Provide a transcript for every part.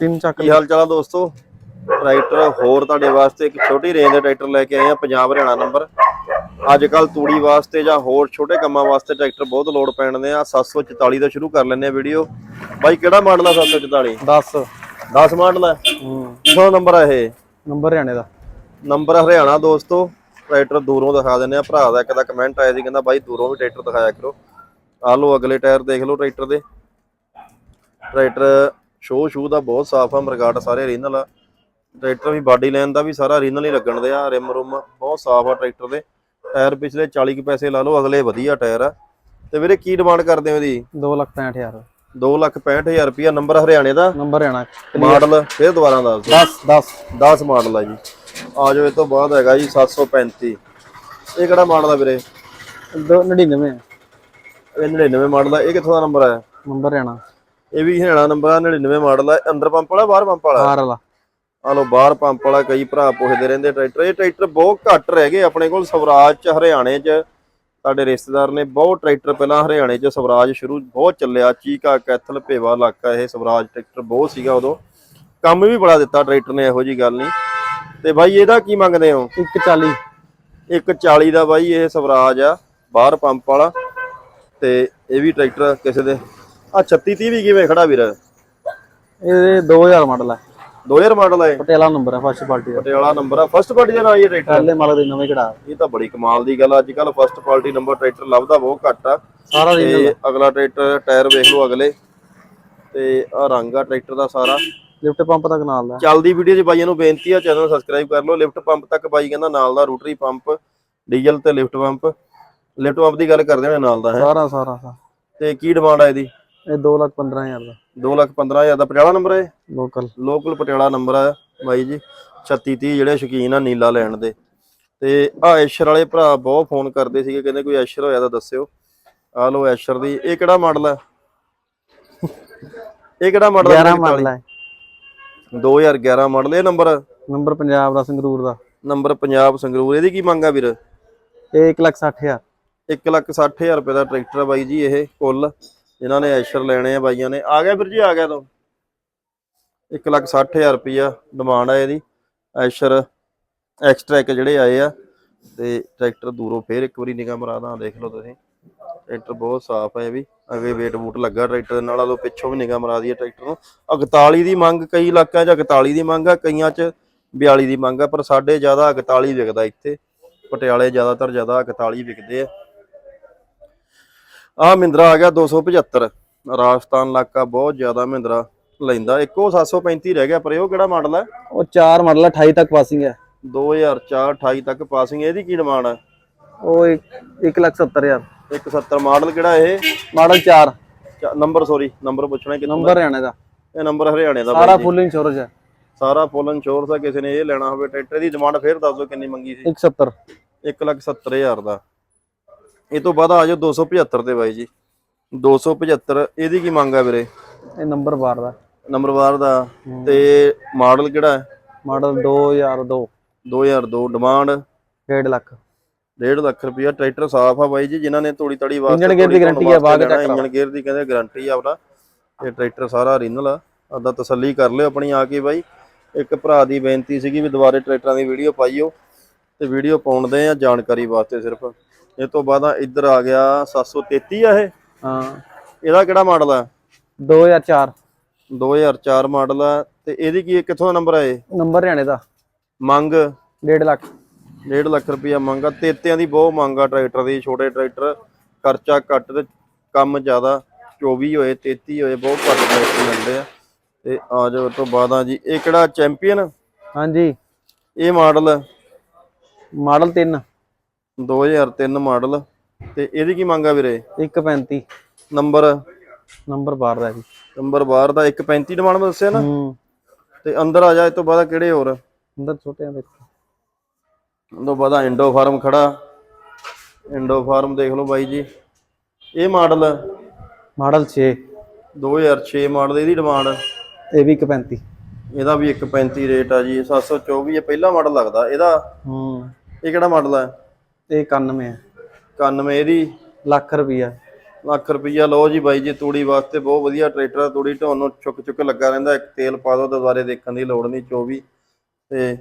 ਤਿੰਨ ਚੱਕ ਕੀ ਹਾਲ ਚਾਲ ਆ ਦੋਸਤੋ? ਟਰੈਕਟਰ ਹੋਰ ਤੁਹਾਡੇ ਵਾਸਤੇ ਇੱਕ ਛੋਟੀ ਰੇਂਜ ਦੇ ਟਰੈਕਟਰ ਲੈ ਕੇ ਆਏ ਆ ਪੰਜਾਬ ਹਰਿਆਣਾ ਨੰਬਰ ਅੱਜ ਕੱਲ ਤੂੜੀ ਵਾਸਤੇ ਜਾਂ ਹੋਰ ਛੋਟੇ ਕੰਮਾਂ ਵਾਸਤੇ ਟਰੈਕਟਰ ਬਹੁਤ ਲੋਡ ਪੈਣਦੇ ਆ। 744 ਤੋਂ ਸ਼ੁਰੂ ਕਰ ਲੈਂਦੇ ਆ ਵੀਡੀਓ ਬਾਈ ਕਿਹੜਾ ਮਾਡਲ ਆ 744 10 10 ਮਾਡਲ ਹੈ। ਹੂੰ ਨੰਬਰ ਆ ਇਹ? ਨੰਬਰ ਹਰਿਆਣੇ ਦਾ। ਨੰਬਰ ਹਰਿਆਣਾ ਦੋਸਤੋ। ਟਰੈਕਟਰ ਦੂਰੋਂ ਦਿਖਾ ਦਿੰਦੇ ਆ। ਭਰਾ ਦਾ ਇੱਕ ਦਾ ਕਮੈਂਟ ਆਇਆ ਸੀ ਕਹਿੰਦਾ ਬਾਈ ਦੂਰੋਂ ਵੀ ਟਰੈਕਟਰ ਦਿਖਾਇਆ ਕਰੋ। ਆ ਲਓ ਅਗਲੇ ਟਾਇਰ ਦੇਖ ਲਓ ਟਰੈਕਟਰ ਦੇ। ਟਰੈਕਟਰ ਸ਼ੋ ਸ਼ੂ ਦਾ ਬਹੁਤ ਸਾਫ਼ ਆ ਮਰਗਾਟ ਸਾਰੇ ਰੀਨਲ ਆ। ਟਰੈਕਟਰ ਵੀ ਬਾਡੀ ਲਾਈਨ ਦਾ ਵੀ ਸਾਰਾ ਰੀਨਲ ਹੀ ਲੱਗਣ ਦੇ ਆ ਰਿਮ ਰੁਮ ਬਹੁਤ ਸਾਫ਼ ਆ ਟਰੈਕਟਰ ਦੇ। ਟਾਇਰ ਪਿਛਲੇ 40 ਕੁ ਪੈਸੇ ਲਾ ਲਓ ਅਗਲੇ ਵਧੀਆ ਟਾਇਰ ਆ। ਤੇ ਵੀਰੇ ਕੀ ਡਿਮਾਂਡ ਕਰਦੇ ਹੋ ਇਹਦੀ? 2 ਲੱਖ 65000 2 ਲੱਖ 65000 ਰੁਪਿਆ ਨੰਬਰ ਹਰਿਆਣੇ ਦਾ? ਨੰਬਰ ਹਰਿਆਣਾ ਮਾਡਲ ਫੇਰ ਦੁਬਾਰਾ ਦੱਸ ਦਿਓ। 10 10 10 ਮਾਡਲ ਆ ਜੀ। ਆ ਜਾਓ ਇਹ ਤੋਂ ਬਾਅਦ ਹੈਗਾ ਜੀ 735 ਇਹ ਕਿਹੜਾ ਮਾਡਲ ਆ ਵੀਰੇ? 99 ਇਹ 99 ਮਾਡਲ ਆ। ਇਹ ਕਿੱਥੋਂ ਦਾ ਨੰਬਰ ਆ ਨੰਬਰ ਹਰਿਆਣਾ। ਇਹ ਵੀ ਹਰਿਆਣਾ ਨੰਬਰ ਆ 99 ਮਾਡਲ ਆ ਅੰਦਰ ਪੰਪ ਵਾਲਾ ਬਾਹਰ ਪੰਪ ਵਾਲਾ? ਆਰ ਵਾਲਾ। ਆ ਲੋ ਬਾਹਰ ਪੰਪ ਵਾਲਾ ਕਈ ਭਰਾ ਪੁੱਛਦੇ ਰਹਿੰਦੇ ਟਰੈਕਟਰ। ਇਹ ਟਰੈਕਟਰ ਬਹੁਤ ਘੱਟ ਰਹਿ ਗਏ ਆਪਣੇ ਕੋਲ ਸਵਰਾਜ ਚ ਹਰਿਆਣੇ ਚ। ਸਾਡੇ ਰਿਸ਼ਤੇਦਾਰ ਨੇ ਬਹੁਤ ਟਰੈਕਟਰ ਪਹਿਲਾਂ ਹਰਿਆਣੇ ਚ ਸਵਰਾਜ ਸ਼ੁਰੂ ਬਹੁਤ ਚੱਲਿਆ ਚੀਕਾ ਕੈਥਲ ਭੇਵਾ ਇਲਾਕਾ ਇਹ ਸਵਰਾਜ ਟਰੈਕਟਰ ਬਹੁਤ ਸੀਗਾ ਉਦੋਂ। ਕੰਮ ਵੀ ਬੜਾ ਦਿੱਤਾ ਟਰੈਕਟਰ ਨੇ ਇਹੋ ਜੀ ਗੱਲ ਨਹੀਂ। ਤੇ ਬਾਈ ਇਹਦਾ ਕੀ ਮੰਗਦੇ ਹੋ? 140 140 ਦਾ ਬਾਈ ਇਹ ਸਵਰਾਜ ਆ ਬਾਹਰ ਪੰਪ ਵਾਲਾ। ਤੇ ਇਹ ਵੀ ਟਰੈਕਟਰ ਕਿਸੇ ਦੇ ਆ 36 30 ਵੀ ਕਿਵੇਂ ਖੜਾ ਵੀਰ? ਇਹ 2000 ਮਾਡਲ ਹੈ 2000 ਮਾਡਲ ਹੈ ਪਟਿਆਲਾ ਨੰਬਰ ਹੈ ਫਸਟ ਪਾਰਟੀ ਦਾ। ਪਟਿਆਲਾ ਨੰਬਰ ਆ। ਫਸਟ ਪਾਰਟੀ ਦਾ ਨਾਂ ਇਹ ਟਰੈਕਟਰ ਪਹਿਲੇ ਮਾਡਲ ਦੇ ਨਵੇਂ ਕਢਾ ਇਹ ਤਾਂ ਬੜੀ ਕਮਾਲ ਦੀ ਗੱਲ ਅੱਜ ਕੱਲ ਫਸਟ ਪਾਰਟੀ ਨੰਬਰ ਟਰੈਕਟਰ ਲੱਭਦਾ ਬਹੁਤ ਘੱਟ ਆ। ਸਾਰਾ ਤੇ ਅਗਲਾ ਟਰੈਕਟਰ ਟਾਇਰ ਵੇਖ ਲਓ ਅਗਲੇ। ਤੇ ਆ ਰੰਗ ਆ ਟਰੈਕਟਰ ਦਾ ਸਾਰਾ। ਲਿਫਟ ਪੰਪ ਤੱਕ ਨਾਲ ਦਾ। ਚੱਲਦੀ ਵੀਡੀਓ 'ਚ ਬਾਈਆਂ ਨੂੰ ਬੇਨਤੀ ਆ ਚੈਨਲ ਸਬਸਕ੍ਰਾਈਬ ਕਰ ਲਓ। ਲਿਫਟ ਪੰਪ ਤੱਕ ਬਾਈ ਕਹਿੰਦਾ ਨਾਲ ਦਾ ਰੋਟਰੀ ਪੰਪ ਡੀਜ਼ਲ ਤੇ ਲਿਫਟ ਪੰਪ। ਲਿਫਟ ਪੰਪ ਦੀ ਗੱਲ ਕਰਦੇ ਨੇ ਨਾਲ ਦਾ ਹੈ? ਸਾਰਾ ਸਾਰਾ। ਤੇ ਕੀ ਡਿਮਾਂਡ ਆ ਇਹਦੀ? ਇਹ 2 ਲੱਖ 15000 ਦਾ। 2 ਲੱਖ 15000 ਦਾ ਪਟਿਆਲਾ ਨੰਬਰ ਹੈ ਲੋਕਲ ਲੋਕਲ ਪਟਿਆਲਾ ਨੰਬਰ ਆ ਬਾਈ ਜੀ। 36 30 ਜਿਹੜੇ ਸ਼ੌਕੀਨ ਆ ਨੀਲਾ ਲੈਣ ਦੇ। ਤੇ ਆ ਐਸ਼ਰ ਵਾਲੇ ਭਰਾ ਬਹੁਤ ਫੋਨ ਕਰਦੇ ਸੀਗੇ ਕਹਿੰਦੇ ਕੋਈ ਐਸ਼ਰ ਹੋਇਆ ਤਾਂ ਦੱਸਿਓ। ਆ ਲੋ ਐਸ਼ਰ ਦੀ। ਇਹ ਕਿਹੜਾ ਮਾਡਲ ਹੈ ਇਹ ਕਿਹੜਾ ਮਾਡਲ 11 ਮਾਡਲ ਹੈ 2011 ਮਾਡਲ ਇਹ। ਨੰਬਰ? ਨੰਬਰ ਪੰਜਾਬ ਦਾ ਸੰਗਰੂਰ ਦਾ। ਨੰਬਰ ਪੰਜਾਬ ਸੰਗਰੂਰ। ਇਹਦੀ ਕੀ ਮੰਗ ਆ ਵੀਰ? ਇਹ 1 ਲੱਖ 60000 1 ਲੱਖ 60000 ਰੁਪਏ ਦਾ ਟਰੈਕਟਰ ਆ ਬਾਈ ਜੀ ਇਹ ਕੁੱਲ। ਜਿਨ੍ਹਾਂ ਨੇ ਐਸ਼ਰ ਲੈਣੇ ਆ ਬਾਈਆਂ ਨੇ। ਆ ਗਿਆ ਵੀਰ ਜੀ, ਆ ਗਿਆ ਤੋਂ। 1 ਲੱਖ 60000 ਰੁਪਇਆ ਡਿਮਾਂਡ ਆ ਇਹਦੀ। ਐਸ਼ਰ ਐਕਸਟ੍ਰੈਕ ਜਿਹੜੇ ਆਏ ਆ ਤੇ ਟਰੈਕਟਰ ਦੂਰੋਂ ਫੇਰ ਇੱਕ ਵਾਰੀ ਨਿਗਾਹ ਮਰਾਦਾ ਦੇਖ ਲਓ ਤੁਸੀਂ। ਟਰੈਕਟਰ ਬਹੁਤ ਸਾਫ਼ ਹੈ ਇਹ ਵੀ। ਅੱਗੇ ਵੇਟ ਬੂਟ ਲੱਗਾ ਟਰੈਕਟਰ ਨਾਲ ਆਲੋ ਪਿੱਛੋਂ ਵੀ ਨਿਗਾਹ ਮਰਾ ਦਈਏ ਟਰੈਕਟਰ ਨੂੰ। 41 ਦੀ ਮੰਗ, ਕਈ ਇਲਾਕਿਆਂ 'ਚ 41 ਦੀ ਮੰਗ ਆ, ਕਈਆਂ 'ਚ 42 ਦੀ ਮੰਗ ਆ, ਪਰ ਸਾਡੇ ਜ਼ਿਆਦਾ 41 ਵਿਕਦਾ ਇੱਥੇ। ਪਟਿਆਲੇ ਜ਼ਿਆਦਾਤਰ ਜ਼ਿਆਦਾ 41 ਵਿਕਦੇ ਆ। ਆ ਮਹਿੰਦਰਾ ਆ ਗਿਆ 275 ਰਾਜਸਥਾਨ ਇਲਾਕਾ ਬਹੁਤ ਜ਼ਿਆਦਾ ਮਹਿੰਦਰਾ ਲੈਂਦਾ। ਇੱਕੋ 735 ਰਹਿ ਗਿਆ ਪਰ ਇਹ ਉਹ ਕਿਹੜਾ ਮਾਡਲ ਹੈ? ਉਹ 4 ਮਾਡਲ ਹੈ 28 ਤੱਕ ਪਾਸਿੰਗ ਹੈ 2004 28 ਤੱਕ ਪਾਸਿੰਗ ਇਹਦੀ ਕੀ ਡਿਮਾਂਡ ਹੈ? ਉਹ 1 ਲੱਖ 70000 170 ਮਾਡਲ ਕਿਹੜਾ ਇਹ? ਮਾਡਲ 4 ਨੰਬਰ ਸੌਰੀ ਨੰਬਰ ਪੁੱਛਣਾ ਕਿ ਨੰਬਰ ਹਰਿਆਣੇ ਦਾ। ਇਹ ਨੰਬਰ ਹਰਿਆਣੇ ਦਾ ਸਾਰਾ। ਫੁੱਲ ਇੰਸ਼ੋਰੈਂਸ ਹੈ। ਸਾਰਾ ਫੁੱਲ ਇੰਸ਼ੋਰੈਂਸ ਆ ਕਿਸੇ ਨੇ ਇਹ ਲੈਣਾ ਹੋਵੇ ਟਰੈਕਟਰ ਦੀ ਡਿਮਾਂਡ ਫੇਰ ਦੱਸ ਦਿਓ ਕਿੰਨੀ ਮੰਗੀ ਸੀ। 170 170000 ਦਾ। ਇਹ ਤੋਂ ਬਾਅਦ ਆ ਜਾਓ 275 ਤੇ ਬਾਈ ਜੀ। 275 ਇਹਦੀ ਕੀ ਮੰਗ ਆ ਵੀਰੇ? ਇਹ ਨੰਬਰ ਬਾਰ ਦਾ। ਨੰਬਰ ਬਾਰ ਦਾ। ਤੇ ਮਾਡਲ ਕਿਹੜਾ ਹੈ? Model 2002 2002 demand? 1.5 ਲੱਖ। 1.5 ਲੱਖ ਰੁਪਇਆ। ਟਰੈਕਟਰ ਸਾਫ਼ ਆ ਬਾਈ ਜੀ ਜਿਨ੍ਹਾਂ ਨੇ ਤੋੜੀ ਤੜੀ ਵਾਸਤੇ ਇੰਜਣ ਗੇਅਰ ਦੀ guarantee ਆ, ਚ check ਇੰਜਨ ਗੇਅਰ ਦੀ ਕਹਿੰਦੇ ਗਾਰੰਟੀ ਆ ਆਪਣਾ। ਇਹ ਟਰੈਕਟਰ ਸਾਰਾ ਓਰੀਜਨਲ ਆ। ਆਦਾ ਤਸੱਲੀ ਕਰ ਲਿਓ ਆਪਣੀ ਆ ਕੇ ਬਾਈ। ਇੱਕ ਭਰਾ ਦੀ ਬੇਨਤੀ ਸੀਗੀ ਵੀ ਦੁਬਾਰੇ ਟਰੈਕਟਰਾਂ ਦੀ ਵੀਡੀਓ ਪਾਈਓ। ਤੇ ਵੀਡੀਓ ਪਾਉਣਦੇ ਆ ਜਾਣਕਾਰੀ ਵਾਸਤੇ ਸਿਰਫ। ਇਹ ਤੋਂ ਬਾਅਦ ਇੱਧਰ ਆ ਗਿਆ 733 ਆ ਇਹ। ਹਾਂ। ਇਹਦਾ ਕਿਹੜਾ ਮਾਡਲ ਆ? 2004 2004 ਮਾਡਲ ਆ। ਤੇ ਇਹਦੀ ਕੀ ਕਿੱਥੋਂ ਨੰਬਰ ਆ ਇਹ? ਨੰਬਰ ਹਰਿਆਣੇ ਦਾ। ਮੰਗ। 1.5 ਲੱਖ। 1.5 ਲੱਖ ਰੁਪਇਆ ਮੰਗ ਤੇਤਿਆਂ ਦੀ ਬਹੁਤ ਮੰਗ ਟਰੈਕਟਰ ਦੀ ਛੋਟੇ ਟਰੈਕਟਰ। ਖਰਚਾ ਘੱਟ ਤੇ ਕੰਮ ਜ਼ਿਆਦਾ। 24 ਹੋਏ 33 ਹੋਏ ਬਹੁਤ ਘੱਟ ਟਰੈਕਟਰ ਮਿਲਦੇ ਆ। ਤੇ ਆ ਜਾਓ ਤੋਂ ਬਾਅਦ ਆ ਜੀ ਇਹ ਕਿਹੜਾ ਚੈਂਪੀਅਨ? ਹਾਂਜੀ। ਇਹ ਮਾਡਲ? ਮਾਡਲ 3 2003 ਮਾਡਲ ਤੇ ਇਹਦੀ ਕੀ ਮੰਗ ਆ ਵੀਰੇ? 135 ਨੰਬਰ? ਨੰਬਰ ਬਾਰ ਦਾ ਜੀ। ਨੰਬਰ ਬਾਹਰ ਦਾ 135 ਡਿਮਾਂਡ ਮੈਂ ਦੱਸਿਆ ਨਾ? ਤੇ ਅੰਦਰ ਆ ਜਾ ਇਹ ਤੋਂ ਬਾਅਦ ਕਿਹੜੇ ਹੋਰ? ਅੰਦਰ ਛੋਟੇ ਆ ਦੇਖੋ। ਤੋਂ ਬਾਅਦ ਇੰਡੋ ਫਾਰਮ ਖੜਾ। ਇੰਡੋ ਫਾਰਮ ਦੇਖ ਲਓ ਬਾਈ ਜੀ। ਇਹ ਮਾਡਲ? ਮਾਡਲ 6 2006 ਮਾਡਲ ਇਹਦੀ ਡਿਮਾਂਡ। ਇਹ ਵੀ 135 ਇਹਦਾ ਵੀ 135 ਰੇਟ ਆ ਜੀ। 724 ਇਹ ਪਹਿਲਾ ਮਾਡਲ ਲੱਗਦਾ। ਇਹਦਾ? ਹੂੰ। ਇਹ ਕਿਹੜਾ ਮਾਡਲ ਹੈ ਇਹ 91 ਹੈ 91 ਇਹਦੀ? ਲੱਖ ਰੁਪਈਆ। ਲੱਖ ਰੁਪਈਆ ਲਓ ਜੀ ਬਾਈ ਜੀ ਤੂੜੀ ਵਾਸਤੇ ਬਹੁਤ ਵਧੀਆ ਟਰੈਕਟਰ ਆ ਤੂੜੀ ਢੋਣ ਨੂੰ ਚੁੱਕ ਚੁੱਕ ਲੱਗਾ ਰਹਿੰਦਾ ਇੱਕ ਤੇਲ ਪਾ ਦੋ ਦੁਬਾਰੇ ਦੇਖਣ ਦੀ ਲੋੜ ਨਹੀਂ 24 ਤੇ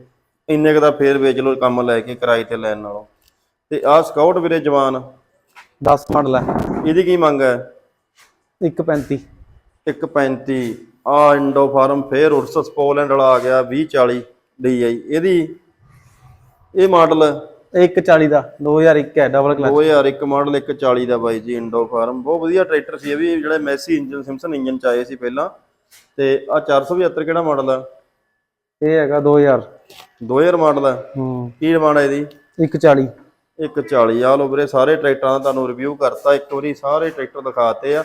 ਇੰਨੇ ਕੁ ਦਾ ਫੇਰ ਵੇਚ ਲਓ ਕੰਮ ਲੈ ਕੇ ਕਿਰਾਏ ਤੇ ਲੈਣ ਨਾਲੋਂ। ਤੇ ਆਹ ਸਕਾਊਟ ਵੀਰੇ ਜਵਾਨ। 10 ਮਾਡਲ ਹੈ ਇਹਦੀ ਕੀ ਮੰਗ ਹੈ? 135 135 ਆ ਇੰਡੋ ਫਾਰਮ ਫੇਰ ਉਰਸ ਸਪੋਲੈਂਡ ਵਾਲਾ ਆ ਗਿਆ 2040 DI ਇਹਦੀ ਇਹ ਮਾਡਲ 140 ਦਾ 2001 ਹੈ ਡਬਲ ਕਲਚ 2001 ਮਾਡਲ 140 ਦਾ ਬਾਈ ਜੀ ਇੰਡੋ ਫਾਰਮ ਬਹੁਤ ਵਧੀਆ ਟਰੈਕਟਰ ਸੀ ਇਹ ਵੀ ਜਿਹੜੇ ਮੈਸੀ ਇੰਜਨ ਸਿੰਪਸਨ ਇੰਜਨ ਚ ਆਏ ਸੀ ਪਹਿਲਾਂ। ਤੇ ਆ 475 ਕਿਹੜਾ ਮਾਡਲ ਆ? ਇਹ ਹੈਗਾ 2000 2000 ਮਾਡਲ ਆ। ਹੂੰ। ਕੀ ਡਿਮਾਂਡ ਹੈ ਇਹਦੀ? 140 140 ਆ ਲੋ ਵੀਰੇ ਸਾਰੇ ਟਰੈਕਟਰਾਂ ਦਾ ਤੁਹਾਨੂੰ ਰਿਵਿਊ ਕਰਤਾ। ਇੱਕ ਵਾਰੀ ਸਾਰੇ ਟਰੈਕਟਰ ਦਿਖਾਤੇ ਆ।